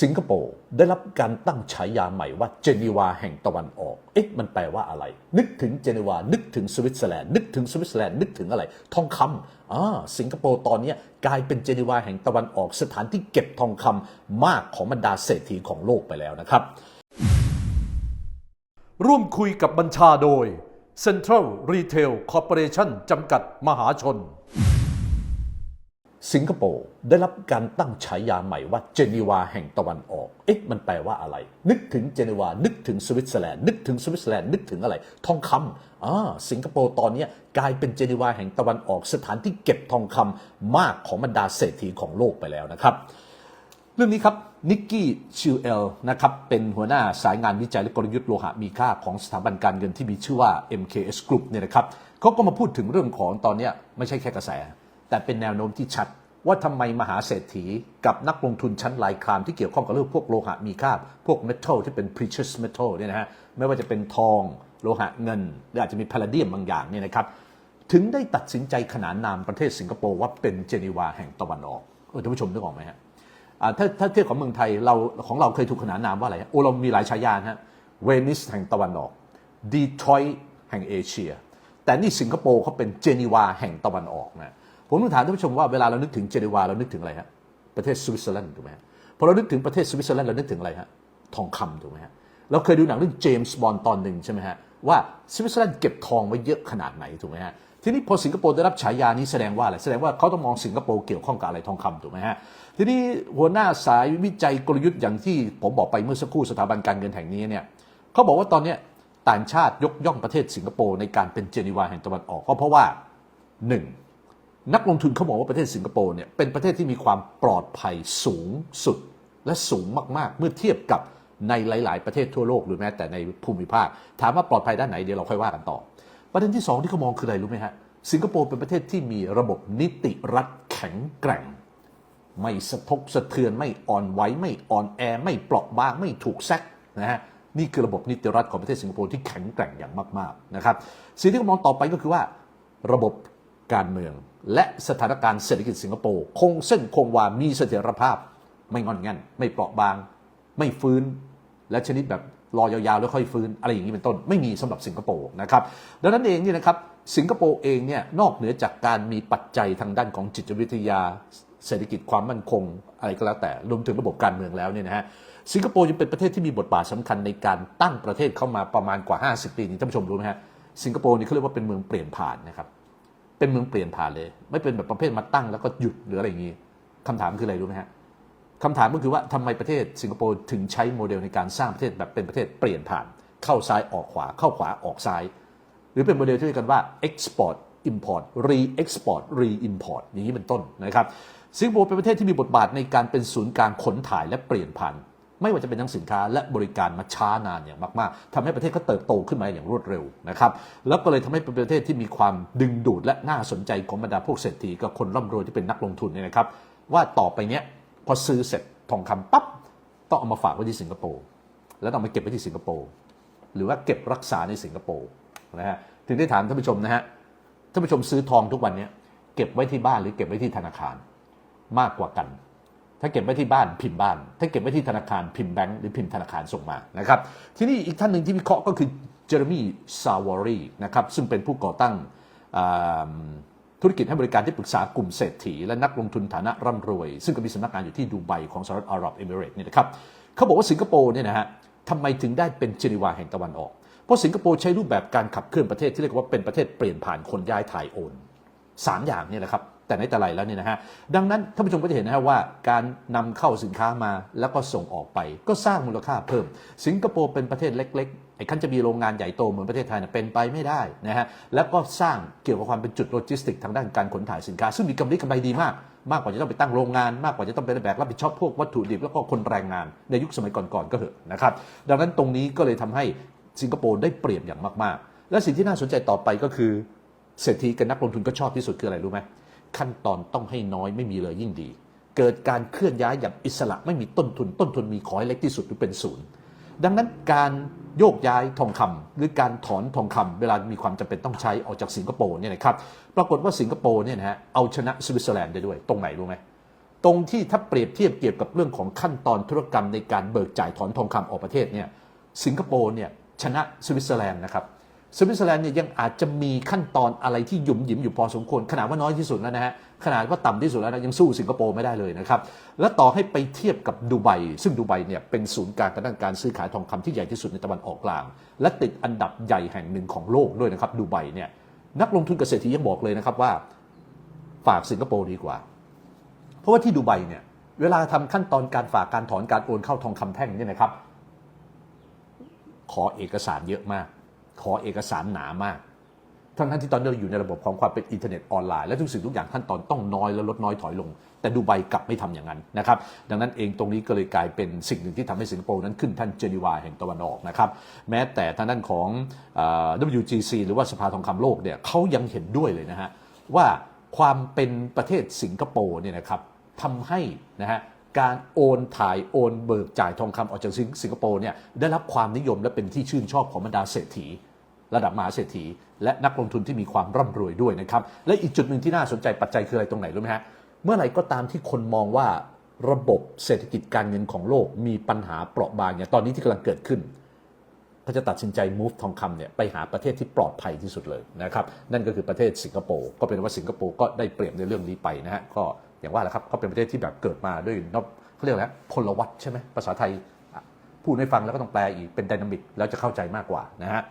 สิงคโปร์ได้รับการตั้งฉายาใหม่ว่าเจนีวาแห่งตะวันออก เอ๊ะ มันแปลว่าอะไร นึกถึงเจนีวา นึกถึงสวิตเซอร์แลนด์ นึกถึงสวิตเซอร์แลนด์ นึกถึงอะไร ทองคำอ่า สิงคโปร์ตอนนี้กลายเป็นเจนีวาแห่งตะวันออก สถานที่เก็บทองคำมากของบรรดาเศรษฐีของโลกไปแล้วนะครับ ร่วมคุยกับบัญชาโดย Central Retail Corporation จำกัดมหาชน สิงคโปร์ได้รับการตั้งฉายาใหม่ว่าเจนีวาแห่งตะวันออก เอ๊ะมันแปลว่าอะไร นึกถึงเจนีวา นึกถึงสวิตเซอร์แลนด์ นึกถึงสวิตเซอร์แลนด์ นึกถึงอะไร ทองคำอ่าสิงคโปร์ตอนนี้กลายเป็นเจนีวาแห่งตะวันออก สถานที่เก็บทองคำมากของบรรดาเศรษฐีของโลกไปแล้วนะครับ เรื่องนี้ครับนิกกี้ชิวเอลนะครับเป็นหัวหน้าสายงานวิจัยและกลยุทธ์โลหะมีค่าของสถาบันการเงินที่มีชื่อว่า MKS Group เนี่ยนะครับเขาก็มาพูดถึงเรื่องของตอนนี้ไม่ใช่แค่กระแส แต่เป็นแนวโน้มที่ชัดว่าทำไมมหาเศรษฐีกับนักลงทุนชั้นลายครามที่เกี่ยวข้องกับเรื่องพวกโลหะมีค่า พวกเมทัลที่เป็น precious metal เนี่ยนะฮะไม่ว่าจะเป็นทองโลหะเงิน หรืออาจจะมีพาราเดียมบางอย่างเนี่ยนะครับถึงได้ตัดสินใจขนานนามประเทศสิงคโปร์ว่าเป็นเจนีวาแห่งตะวันออกเออท่านผู้ชมนึกออกไหมฮะถ้าถ้าเทียบของเมืองไทยเราของเราเคยถูกขนานนามว่าอะไรฮะโอ้เรามีหลายฉายาฮะเวนิสแห่งตะวันออกดีทรอยต์แห่งเอเชีย แต่นี่สิงคโปร์เขาเป็นเจนีวาแห่งตะวันออกนะ ผมต้องถามท่านผู้ชมว่าเวลาเรานึกถึงเจนีวาเรานึกถึงอะไรฮะประเทศสวิตเซอร์แลนด์ถูกไหมฮะพอเรานึกถึงประเทศสวิตเซอร์แลนด์เรานึกถึงอะไรฮะทองคำถูกไหมฮะเราเคยดูหนังเรื่องเจมส์บอนด์ตอนหนึ่งใช่ไหมฮะว่าสวิตเซอร์แลนด์เก็บทองไว้เยอะขนาดไหนถูกไหมฮะทีนี้พอสิงคโปร์ได้รับฉายานี้แสดงว่าอะไรแสดงว่าเขาต้องมองสิงคโปร์เกี่ยวข้องกับอะไรทองคำถูกไหมฮะทีนี้หัวหน้าสายวิจัยกลยุทธ์อย่างที่ผมบอกไปเมื่อสักครู่สถาบันการเงินแห่งนี้เนี่ยเขาบอกว่าตอนนี้ต่างชาติยกย่องประเทศสิงคโปร์ในการเป็นเจนีวาแห่งตะวันออกก็เพราะว่าห นักลงทุนเขาบอกว่าประเทศสิงคโปร์เนี่ยเป็นประเทศที่มีความปลอดภัยสูงสุด และสูงมาก ๆ เมื่อเทียบกับในหลาย ๆ ประเทศทั่วโลกหรือแม้แต่ในภูมิภาค ถามว่าปลอดภัยด้านไหนเดี๋ยวเราค่อยว่ากันต่อ ประเด็นที่สองที่เขามองคืออะไรรู้ไหมฮะสิงคโปร์เป็นประเทศที่มีระบบนิติรัฐแข็งแกร่ง ไม่สะทกสะเทือนไม่อ่อนไหวไม่อ่อนแอ ไม่เปราะบางไม่ถูกแซกนะฮะนี่คือระบบนิติรัฐของประเทศสิงคโปร์ที่แข็งแกร่งอย่างมากๆนะครับสิ่งที่เขามองต่อไปก็คือว่าระบบ การเมือง และสถานการณ์เศรษฐกิจสิงคโปร์คงเส้นคงวามีเสถียรภาพ ไม่งอนง่นไม่เปราะบาง ไม่ฟื้น และชนิดแบบรอยาวๆแล้วค่อยฟื้นอะไรอย่างนี้เป็นต้น ไม่มีสำหรับสิงคโปร์นะครับดังนั้นเองนี่นะครับสิงคโปร์เองเนี่ยนอกเหนือจากการมีปัจจัยทางด้านของจิตวิทยา เศรษฐกิจความมั่นคง อะไรก็แล้วแต่รวมถึงระบบการเมืองแล้วเนี่ยนะฮะสิงคโปร์ยังเป็นประเทศที่มีบทบาทสำคัญในการตั้งประเทศเข้ามาประมาณกว่า 50 ปีนี้ท่านผู้ชมรู้ไหมฮะสิงคโปร์นี่เขาเรียกว่าเป็นเมืองเปลี่ยนผ่านนะครับ เป็นเมืองเปลี่ยนผ่านเลย ไม่เป็นแบบประเภทมาตั้งแล้วก็หยุดหรืออะไรอย่างนี้คำถามคืออะไรรู้ไหมฮะคำถามก็คือว่าทำไมประเทศสิงคโปร์ถึงใช้โมเดลในการสร้างประเทศแบบเป็นประเทศเปลี่ยนผ่าน เข้าซ้ายออกขวา เข้าขวาออกซ้าย หรือเป็นโมเดลที่เรียกกันว่า export import re export re import อย่างนี้เป็นต้นนะครับสิงคโปร์เป็นประเทศที่มีบทบาทในการเป็นศูนย์กลางขนถ่ายและเปลี่ยนผ่าน ไม่ว่าจะเป็นทั้งสินค้าและบริการมาช้านานอย่างมาก ๆทำให้ประเทศเขาเติบโตขึ้นมาอย่างรวดเร็วนะครับแล้วก็เลยทำให้เป็นประเทศที่มีความดึงดูดและน่าสนใจของบรรดาพวกเศรษฐีกับคนร่ำรวยที่เป็นนักลงทุนเนี่ยนะครับ ว่าต่อไปเนี้ยพอซื้อเสร็จทองคำปั๊บต้องเอามาฝากไว้ที่สิงคโปร์แล้วต้องมาเก็บไว้ที่สิงคโปร์หรือว่าเก็บรักษาในสิงคโปร์นะฮะถึงได้ถามท่านผู้ชมนะฮะท่านผู้ชมซื้อทองทุกวันเนี้ยเก็บไว้ที่บ้านหรือเก็บไว้ที่ธนาคารมากกว่ากัน ถ้าเก็บไว้ที่บ้านพิมพ์บ้าน ถ้าเก็บไว้ที่ธนาคารพิมพ์แบงก์หรือพิมพ์ธนาคารส่งมานะครับ ที่นี่อีกท่านหนึ่งที่วิเคราะห์ก็คือเจอร์มี่ซาวารีนะครับซึ่งเป็นผู้ก่อตั้งธุรกิจให้บริการที่ปรึกษากลุ่มเศรษฐี และนักลงทุนฐานะร่ำรวย ซึ่งก็มีสำนักงานอยู่ที่ดูไบของสหรัฐอาหรับเอมิเรตส์นี่นะครับเขาบอกว่าสิงคโปร์เนี่ยนะฮะทำไมถึงได้เป็นเจนีวาแห่งตะวันออก เพราะสิงคโปร์ใช้รูปแบบการขับเคลื่อนประเทศที่เรียกว่าเป็นประเทศเปลี่ยนผ่านคนย้ายถ่ายโอนสามอย่างนี่แหละครับ แต่ในแต่ไรแล้วเนี่ยนะฮะดังนั้นท่านผู้ชมก็จะเห็นนะฮะว่าการนำเข้าสินค้ามาแล้วก็ส่งออกไป ก็สร้างมูลค่าเพิ่ม สิงคโปร์เป็นประเทศเล็กๆไอ้ขั้นจะมีโรงงานใหญ่โตเหมือนประเทศไทยเนี่ยเป็นไปไม่ได้นะฮะแล้วก็สร้างเกี่ยวกับความเป็นจุดโลจิสติก ทางด้านการขนถ่ายสินค้า ซึ่งมีกำไรกำไรดีมากมากกว่าจะต้องไปตั้งโรงงานมากกว่าจะต้องไปแบกรับผิดชอบพวกวัตถุดิบแล้วก็คนแรงงานในยุคสมัยก่อนๆก็เหอะนะครับดังนั้นตรงนี้ก็เลยทำให้สิงคโปร์ได้เปรียบอย่างมากๆ และสิ่งที่น่าสนใจต่อไปก็คือเศรษฐีกับนักลงทุนก็ชอบที่สุดคืออะไรรู้ไหม ขั้นตอนต้องให้น้อยไม่มีเลยยิ่งดี เกิดการเคลื่อนย้ายอย่างอิสระไม่มีต้นทุน ต้นทุนมีขอให้เล็กที่สุดหรือเป็นศูนย์ดังนั้นการโยกย้ายทองคำหรือการถอนทองคำเวลามีความจำเป็นต้องใช้ออกจากสิงคโปร์เนี่ยนะครับปรากฏว่าสิงคโปร์เนี่ยนะฮะเอาชนะสวิตเซอร์แลนด์ได้ด้วยตรงไหนรู้ไหมตรงที่ถ้าเปรียบเทียบเกี่ยวกับเรื่องของขั้นตอนธุรกรรมในการเบิกจ่ายถอนทองคำออกประเทศเนี่ยสิงคโปร์เนี่ยชนะสวิตเซอร์แลนด์นะครับ สวิตเซอร์แลนด์เนี่ยยังอาจจะมีขั้นตอนอะไรที่หยุ่มหยิมอยู่พอสมควรขนาดว่าน้อยที่สุดแล้วนะฮะขนาดว่าต่ำที่สุดแล้วนะยังสู้สิงคโปร์ไม่ได้เลยนะครับและต่อให้ไปเทียบกับดูไบซึ่งดูไบเนี่ยเป็นศูนย์กลางทางด้านการซื้อขายทองคำที่ใหญ่ที่สุดในตะวันออกกลาง และติดอันดับใหญ่แห่งหนึ่งของโลกด้วยนะครับดูไบเนี่ยนักลงทุนเกษตรที่ยังบอกเลยนะครับว่าฝากสิงคโปร์ดีกว่า เพราะว่าที่ดูไบเนี่ยเวลาทำขั้นตอนการฝากการถอนการโอนเข้าทองคำแท่งเนี่ยนะครับขอเอกสารเยอะมาก ขอเอกสารหนามาก ทั้งนั้นที่ตอนนี้เราอยู่ในระบบของความเป็นอินเทอร์เน็ตออนไลน์และทุกสิ่งทุกอย่างขั้นตอนต้องน้อยและลดน้อยถอยลง แต่ดูไบกลับไม่ทำอย่างนั้นนะครับ ดังนั้นเองตรงนี้ก็เลยกลายเป็นสิ่งหนึ่งที่ทำให้สิงคโปร์นั้นขึ้นท่านเจนีวาแห่งตะวันออกนะครับ แม้แต่ทางด้านของอ WGC หรือว่าสภาทองคำโลกเนี่ยเขายังเห็นด้วยเลยนะฮะว่าความเป็นประเทศสิงคโปร์เนี่ยนะครับทำให้นะฮะการโอนถ่ายโอนเบิกจ่ายทองคำออกจากสิงคโปร์เนี่ยได้รับความนิยมและเป็นที่ชื่นชอบของบรรดาเศรษฐี ระดับมหาเศรษฐี และนักลงทุนที่มีความร่ำรวยด้วยนะครับและอีกจุดหนึ่งที่น่าสนใจปัจจัยคืออะไรตรงไหนรู้ไหมฮะเมื่อไหร่ก็ตามที่คนมองว่าระบบเศรษฐกิจการเงินของโลกมีปัญหาเปราะบางอย่างตอนนี้ที่กำลังเกิดขึ้นเขาจะตัดสินใจ move ทองคำเนี่ยไปหาประเทศที่ปลอดภัยที่สุดเลยนะครับนั่นก็คือประเทศสิงคโปร์ก็เป็นว่าสิงคโปร์ก็ได้เปรียบในเรื่องนี้ไปนะฮะก็อย่างว่าแหละครับก็เป็นประเทศที่แบบเกิดมาด้วยนอบเขาเรียกอะไรพลวัตใช่ไหมภาษาไทยพูดให้ฟังแล้วก็ต้องแปลอีกเป็นดินามิกแล้วจะเข้าใจมากกว่านะฮะ